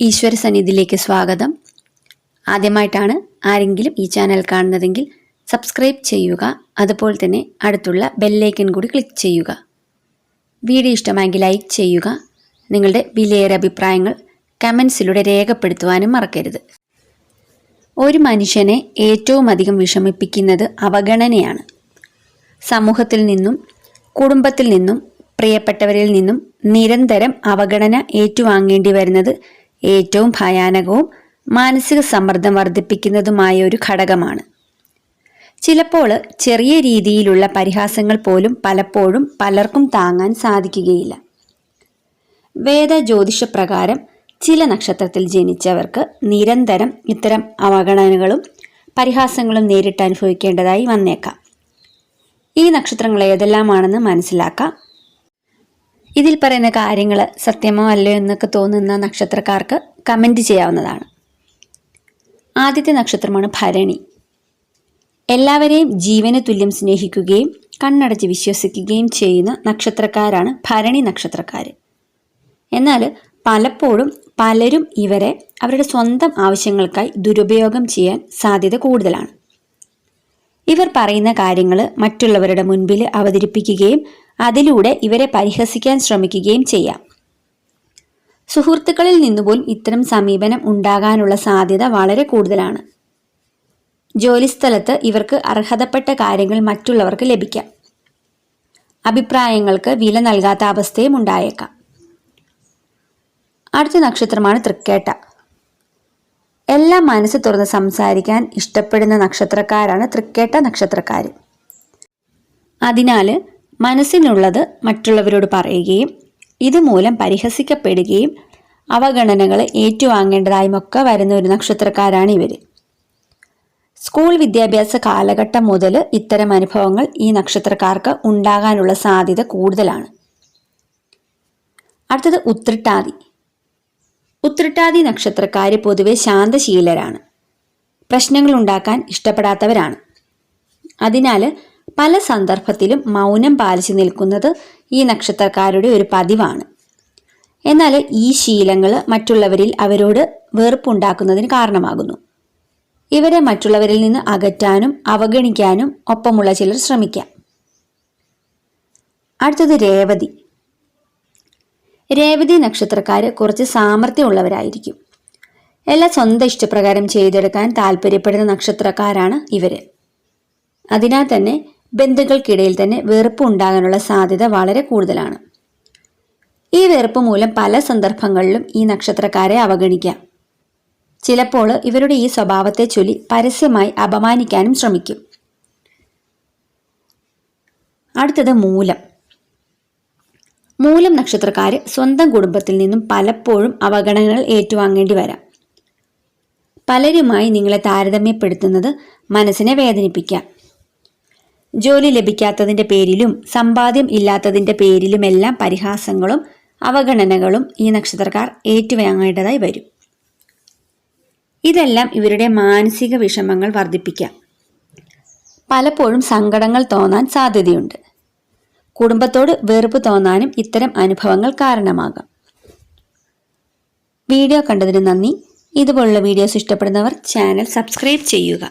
ഈശ്വര സന്നിധിയിലേക്ക് സ്വാഗതം. ആദ്യമായിട്ടാണ് ആരെങ്കിലും ഈ ചാനൽ കാണുന്നതെങ്കിൽ സബ്സ്ക്രൈബ് ചെയ്യുക. അതുപോലെ തന്നെ അടുത്തുള്ള ബെല്ലൈക്കൻ കൂടി ക്ലിക്ക് ചെയ്യുക. വീഡിയോ ഇഷ്ടമായെങ്കിൽ ലൈക്ക് ചെയ്യുക. നിങ്ങളുടെ വിലയേറെ അഭിപ്രായങ്ങൾ കമൻസിലൂടെ രേഖപ്പെടുത്തുവാനും മറക്കരുത്. ഒരു മനുഷ്യനെ ഏറ്റവും അധികം വിഷമിപ്പിക്കുന്നത് അവഗണനയാണ്. സമൂഹത്തിൽ നിന്നും കുടുംബത്തിൽ നിന്നും പ്രിയപ്പെട്ടവരിൽ നിന്നും നിരന്തരം അവഗണന ഏറ്റുവാങ്ങേണ്ടി വരുന്നത് ഏറ്റവും ഭയാനകവും മാനസിക സമ്മർദ്ദം വർദ്ധിപ്പിക്കുന്നതുമായ ഒരു ഘടകമാണ്. ചിലപ്പോൾ ചെറിയ രീതിയിലുള്ള പരിഹാസങ്ങൾ പോലും പലപ്പോഴും പലർക്കും താങ്ങാൻ സാധിക്കുകയില്ല. വേദ ജ്യോതിഷപ്രകാരം ചില നക്ഷത്രത്തിൽ ജനിച്ചവർക്ക് നിരന്തരം ഇത്തരം അവഗണനകളും പരിഹാസങ്ങളും നേരിട്ട് അനുഭവിക്കേണ്ടതായി വന്നേക്കാം. ഈ നക്ഷത്രങ്ങൾ ഏതെല്ലാമാണെന്ന് മനസ്സിലാക്കാം. ഇതിൽ പറയുന്ന കാര്യങ്ങൾ സത്യമോ അല്ലയോ എന്നൊക്കെ തോന്നുന്ന നക്ഷത്രക്കാർക്ക് കമന്റ് ചെയ്യാവുന്നതാണ്. ആദ്യത്തെ നക്ഷത്രമാണ് ഭരണി. എല്ലാവരെയും ജീവന് തുല്യം സ്നേഹിക്കുകയും കണ്ണടച്ച് വിശ്വസിക്കുകയും ചെയ്യുന്ന നക്ഷത്രക്കാരാണ് ഭരണി നക്ഷത്രക്കാർ എന്നാൽ പലപ്പോഴും പലരും ഇവരെ അവരുടെ സ്വന്തം ആവശ്യങ്ങൾക്കായി ദുരുപയോഗം ചെയ്യാൻ സാധ്യത കൂടുതലാണ്. ഇവർ പറയുന്ന കാര്യങ്ങൾ മറ്റുള്ളവരുടെ മുൻപിൽ അവതരിപ്പിക്കുകയും അതിലൂടെ ഇവരെ പരിഹസിക്കാൻ ശ്രമിക്കുകയും ചെയ്യാം. സുഹൃത്തുക്കളിൽ നിന്നുപോലും ഇത്തരം സമീപനം ഉണ്ടാകാനുള്ള സാധ്യത വളരെ കൂടുതലാണ്. ജോലിസ്ഥലത്ത് ഇവർക്ക് അർഹതപ്പെട്ട കാര്യങ്ങൾ മറ്റുള്ളവർക്ക് ലഭിക്കാം. അഭിപ്രായങ്ങൾക്ക് വില നൽകാത്ത അവസ്ഥയും ഉണ്ടായേക്കാം. അടുത്ത നക്ഷത്രമാണ് തൃക്കേട്ട. എല്ലാം മനസ്സ് തുറന്ന് സംസാരിക്കാൻ ഇഷ്ടപ്പെടുന്ന നക്ഷത്രക്കാരാണ് തൃക്കേട്ട നക്ഷത്രക്കാർ അതിനാൽ മനസ്സിനുള്ളത് മറ്റുള്ളവരോട് പറയുകയും ഇതുമൂലം പരിഹസിക്കപ്പെടുകയും അവഗണനകൾ ഏറ്റുവാങ്ങേണ്ടതായുമൊക്കെ വരുന്ന ഒരു നക്ഷത്രക്കാരാണ് ഇവർ സ്കൂൾ വിദ്യാഭ്യാസ കാലഘട്ടം മുതൽ ഇത്തരം അനുഭവങ്ങൾ ഈ നക്ഷത്രക്കാർക്ക് ഉണ്ടാകാനുള്ള സാധ്യത കൂടുതലാണ്. അടുത്തത് ഉത്രട്ടാതി. ഉത്രട്ടാതി നക്ഷത്രക്കാർ പൊതുവെ ശാന്തശീലരാണ്. പ്രശ്നങ്ങൾ ഉണ്ടാക്കാൻ ഇഷ്ടപ്പെടാത്തവരാണ്. അതിനാൽ പല സന്ദർഭത്തിലും മൗനം പാലിച്ചു നിൽക്കുന്നത് ഈ നക്ഷത്രക്കാരുടെ ഒരു പതിവാണ്. എന്നാൽ ഈ ശീലങ്ങൾ മറ്റുള്ളവരിൽ അവരോട് വെറുപ്പുണ്ടാക്കുന്നതിന് കാരണമാകുന്നു. ഇവരെ മറ്റുള്ളവരിൽ നിന്ന് അകറ്റാനും അവഗണിക്കാനും ഒപ്പമുള്ള ചിലർ ശ്രമിക്കാം. അടുത്തത് രേവതി. രേവതി നക്ഷത്രക്കാർ കുറച്ച് സാമർഥ്യമുള്ളവരായിരിക്കും. എല്ലാം സ്വന്തം ഇഷ്ടപ്രകാരം ചെയ്തെടുക്കാൻ താല്പര്യപ്പെടുന്ന നക്ഷത്രക്കാരാണ് ഇവർ. അതിനാൽ തന്നെ ബന്ധുക്കൾക്കിടയിൽ തന്നെ വെറുപ്പ് ഉണ്ടാകാനുള്ള സാധ്യത വളരെ കൂടുതലാണ്. ഈ വെറുപ്പ് മൂലം പല സന്ദർഭങ്ങളിലും ഈ നക്ഷത്രക്കാരെ അവഗണിക്കാം. ചിലപ്പോൾ ഇവരുടെ ഈ സ്വഭാവത്തെ ചൊല്ലി പരസ്യമായി അപമാനിക്കാനും ശ്രമിക്കും. അടുത്തത് മൂലം. മൂലം നക്ഷത്രക്കാർ സ്വന്തം കുടുംബത്തിൽ നിന്നും പലപ്പോഴും അവഗണനകൾ ഏറ്റുവാങ്ങേണ്ടി വരാം. പലരുമായി നിങ്ങളെ താരതമ്യപ്പെടുത്തുന്നത് മനസ്സിനെ വേദനിപ്പിക്കാം. ജോലി ലഭിക്കാത്തതിന്റെ പേരിലും സമ്പാദ്യം ഇല്ലാത്തതിന്റെ പേരിലുമെല്ലാം പരിഹാസങ്ങളും അവഗണനകളും ഈ നക്ഷത്രക്കാർ ഏറ്റുവാങ്ങേണ്ടതായി വരും. ഇതെല്ലാം ഇവരുടെ മാനസിക വിഷമങ്ങൾ വർദ്ധിപ്പിക്കാം. പലപ്പോഴും സങ്കടങ്ങൾ തോന്നാൻ സാധ്യതയുണ്ട്. കുടുംബത്തോട് വെറുപ്പ് തോന്നാനും ഇത്തരം അനുഭവങ്ങൾ കാരണമാകാം. വീഡിയോ കണ്ടതിന് നന്ദി. ഇതുപോലുള്ള വീഡിയോസ് ഇഷ്ടപ്പെടുന്നവർ ചാനൽ സബ്സ്ക്രൈബ് ചെയ്യുക.